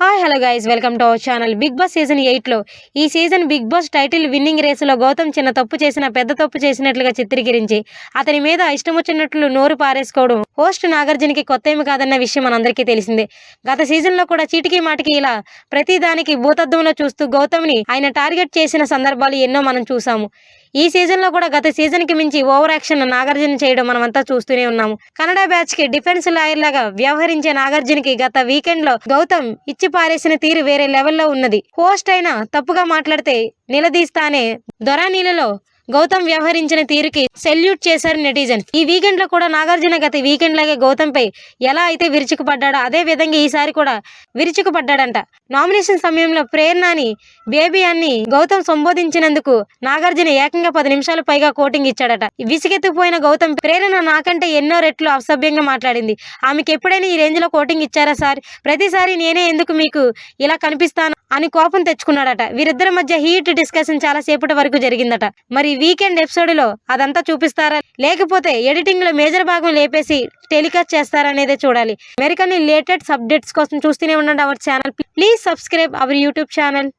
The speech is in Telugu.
Hi hello guys welcome to our channel big boss season ఎయిట్లో ఈ season big boss title winning రేసులో గౌతమ్ చిన్న తప్పు చేసిన పెద్ద తప్పు చేసినట్లుగా చిత్రీకరించి అతని మీద ఇష్టం వచ్చినట్లు నోరు పారేసుకోవడం హోస్ట్ నాగార్జునకి కొత్త ఏమి కాదన్న విషయం మనందరికీ తెలిసిందే. గత సీజన్లో కూడా చీటికి మాటికి ఇలా ప్రతి దానికి చూస్తూ గౌతమ్ని ఆయన టార్గెట్ చేసిన సందర్భాలు ఎన్నో మనం చూసాము. ఈ సీజన్లో కూడా గత సీజన్కి మించి ఓవర్ యాక్షన్ నాగార్జున చేయడం మనమంతా చూస్తూనే ఉన్నాము. కన్నడ బ్యాచ్కి డిఫెన్స్ లాయర్ లాగా వ్యవహరించే నాగార్జునకి గత వీకెండ్లో గౌతమ్ ఇచ్చి పారేసిన తీరు వేరే లెవెల్లో ఉన్నది. హోస్ట్ అయినా తప్పుగా మాట్లాడితే నిలదీస్తానే దొరానీలలో గౌతమ్ వ్యవహరించిన తీరుకి సెల్యూట్ చేశారు నెటిజన్స్ ఈ వీకెండ్లో కూడా నాగార్జున గత వీకెండ్ లాగే గౌతమ్ పై ఎలా అయితే విరుచుకుపడ్డాడో అదే విధంగా ఈసారి కూడా విరుచుకుపడ్డాడంట. నామినేషన్ సమయంలో ప్రేరణని బేబీ అని గౌతమ్ సంబోధించినందుకు నాగార్జున ఏకంగా పది నిమిషాలు పైగా కోటింగ్ ఇచ్చాడట. విసిగెత్తిపోయిన గౌతమ్ ప్రేరణ నాకంటే ఎన్నో రెట్లు అసభ్యంగా మాట్లాడింది. ఆమెకి ఎప్పుడైనా ఈ రేంజ్లో కోటింగ్ ఇచ్చారా సార్? ప్రతిసారి నేనే ఎందుకు మీకు ఇలా కనిపిస్తాను? అని కోపం తెచ్చుకున్నాడట. వీరిద్దరి మధ్య హీట్ డిస్కషన్ చాలా సేపటి వరకు జరిగిందట. మరి వీకెండ్ ఎపిసోడ్లో అదంతా చూపిస్తారా? లేకపోతే ఎడిటింగ్లో మేజర్ భాగం లేపేసి టెలికాస్ట్ చేస్తారనేదే చూడాలి. అమెరికన్ లేటెస్ట్ అప్డేట్స్ కోసం చూస్తూనే ఉండండి. Our channel please subscribe our YouTube channel